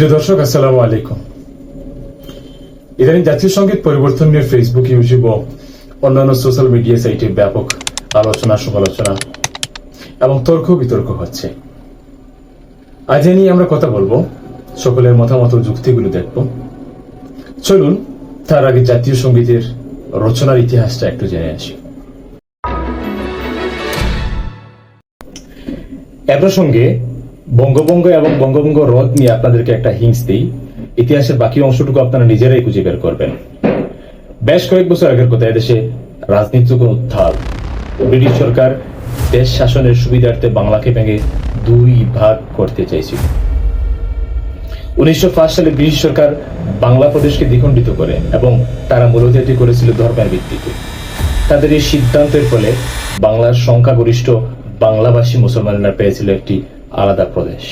প্রিয় দর্শক, আসসালামু আলাইকুম। ইদানিং জাতীয় সংগীত পরিবর্তন নিয়ে ফেসবুক ইউটিউব ও অন্যান্য সোশ্যাল মিডিয়া সাইটে ব্যাপক আলোচনা, সমালোচনা এবং তর্ক বিতর্ক হচ্ছে। আজ এ নিয়ে আমরা কথা বলব, সকলের মতামত যুক্তিগুলো দেখব। চলুন, তার আগে জাতীয় সঙ্গীতের রচনার ইতিহাসটা একটু জেনে আসি। এ প্রসঙ্গে বঙ্গভঙ্গ এবং বঙ্গভঙ্গ রদ নিয়ে আপনাদেরকে একটা হিংস দিই। ইতিহাসের বাকি অংশটুকু আপনারা নিজেরাই খুঁজে বের করবেন। বেশ কয়েক বছর আগের কথা, এদেশে রাজনীতিক উত্থাপ ব্রিটিশ সরকার দেশ শাসনের সুবিধার্থে বাংলাকে ভেঙে দুই ভাগ করতে চাইছিল। উনিশশো পাঁচ সালে ব্রিটিশ সরকার বাংলা প্রদেশকে দ্বিখণ্ডিত করে এবং তারা মূলত এটি করেছিল ধর্মের ভিত্তিতে। তাদের এই সিদ্ধান্তের ফলে বাংলার সংখ্যাগরিষ্ঠ বাংলাভাষী মুসলমানরা পেয়েছিল একটি আলাদা প্রদেশ।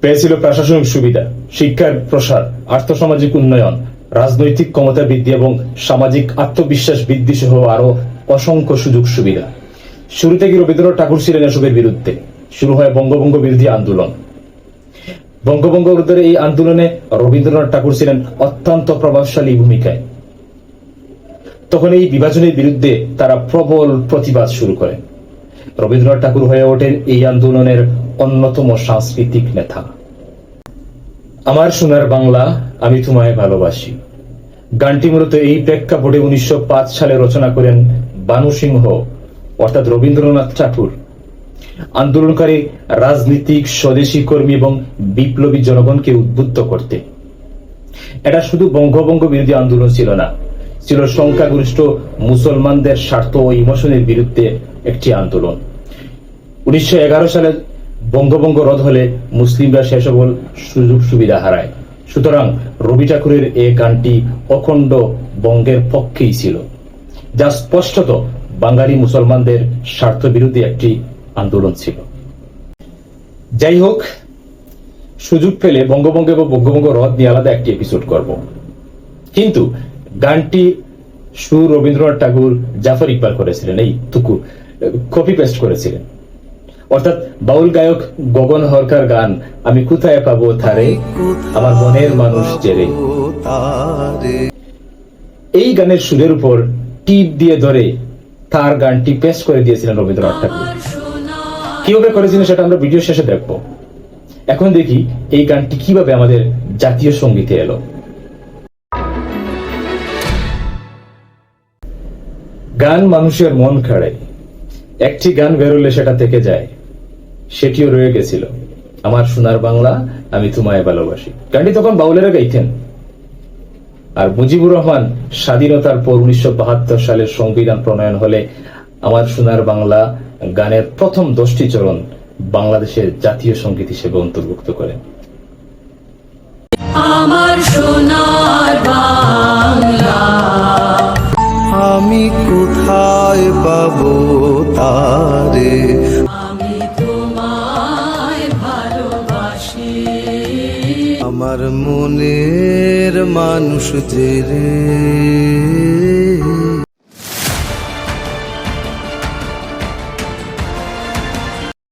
পেয়েছিল প্রশাসনিক সুবিধা, শিক্ষার প্রসার, আর্থসামাজিক উন্নয়ন, রাজনৈতিক ক্ষমতা বৃদ্ধি এবং সামাজিক আত্মবিশ্বাস বৃদ্ধি সহ আরও অসংখ্য সুযোগ সুবিধা। শুরু থেকে রবীন্দ্রনাথ ঠাকুর ছিলেন এসবের বিরুদ্ধে? শুরু হয় বঙ্গভঙ্গ বিরোধী আন্দোলন। বঙ্গভঙ্গ বিরোধের এই আন্দোলনে রবীন্দ্রনাথ ঠাকুর ছিলেন অত্যন্ত প্রভাবশালী ভূমিকায়। তখন এই বিভাজনের বিরুদ্ধে তারা প্রবল প্রতিবাদ শুরু করেন রবীন্দ্রনাথ ঠাকুর হয়ে ওঠেন এই আন্দোলনের অন্যতম সাংস্কৃতিক নেতা। আমার সোনার বাংলা, আমি তোমায় ভালোবাসি। গানটি মূলত এই প্রেক্ষাপটে উনিশশো সালে রচনা করেন বানু সিংহ, অর্থাৎ রবীন্দ্রনাথ ঠাকুর। আন্দোলনকারী রাজনীতিক, স্বদেশী কর্মী এবং বিপ্লবী জনগণকে উদ্বুদ্ধ করতে। এটা শুধু বঙ্গভঙ্গ বিরোধী আন্দোলন ছিল না, ছিল সংখ্যাগরিষ্ঠ মুসলমানদের স্বার্থ ও ইমোশনের বিরুদ্ধে একটি আন্দোলন। উনিশশো এগারো সালে বঙ্গভঙ্গ রদ হলে মুসলিমরা সে সকল সুযোগ সুবিধা হারায়। সুতরাং রবি ঠাকুরের এ গানটি অখণ্ড বঙ্গের পক্ষেই ছিল, যা স্পষ্টত বাঙালি মুসলমানদের স্বার্থ বিরোধী একটি আন্দোলন ছিল। যাই হোক, সুযোগ পেলে বঙ্গভঙ্গ এবং বঙ্গভঙ্গ রদ নিয়ে আলাদা একটি এপিসোড করব। কিন্তু গানটি সুর রবীন্দ্রনাথ ঠাকুর জাফর ইকবাল করেছিলেন, এই টুকু কপি পেস্ট করেছিলেন। অর্থাৎ বাউল গায়ক গগন হরকার গান, আমি কোথায় পাবো থারে আমার মনের মানুষ জেরে। এই গানের সুরের উপর টিপ দিয়ে ধরে তার গানটি পেস্ট করে দিয়েছিলেন রবীন্দ্রনাথ ঠাকুর। কীভাবে করেছিলেন সেটা আমরা ভিডিও শেষে দেখব। এখন দেখি এই গানটি কীভাবে আমাদের জাতীয় সঙ্গীতে এলো। গান মানুষের মন খাড়ে একটি গান বেরোলে সেটা থেকে যায়। সেটিও রয়ে গেছিল। আমার সোনার বাংলা, আমি তোমায় ভালোবাসি। গানটি তখন বাউলেরা গাইতেন। আর মুজিবুর রহমান স্বাধীনতার পর উনিশশো সালের সংবিধান প্রণয়ন হলে আমার সোনার বাংলা গানের প্রথম দশটি চরণ বাংলাদেশের জাতীয় সংগীত হিসেবে অন্তর্ভুক্ত করেন। আমার সোনার বাংলা। আমার মনের মানুষ যে রে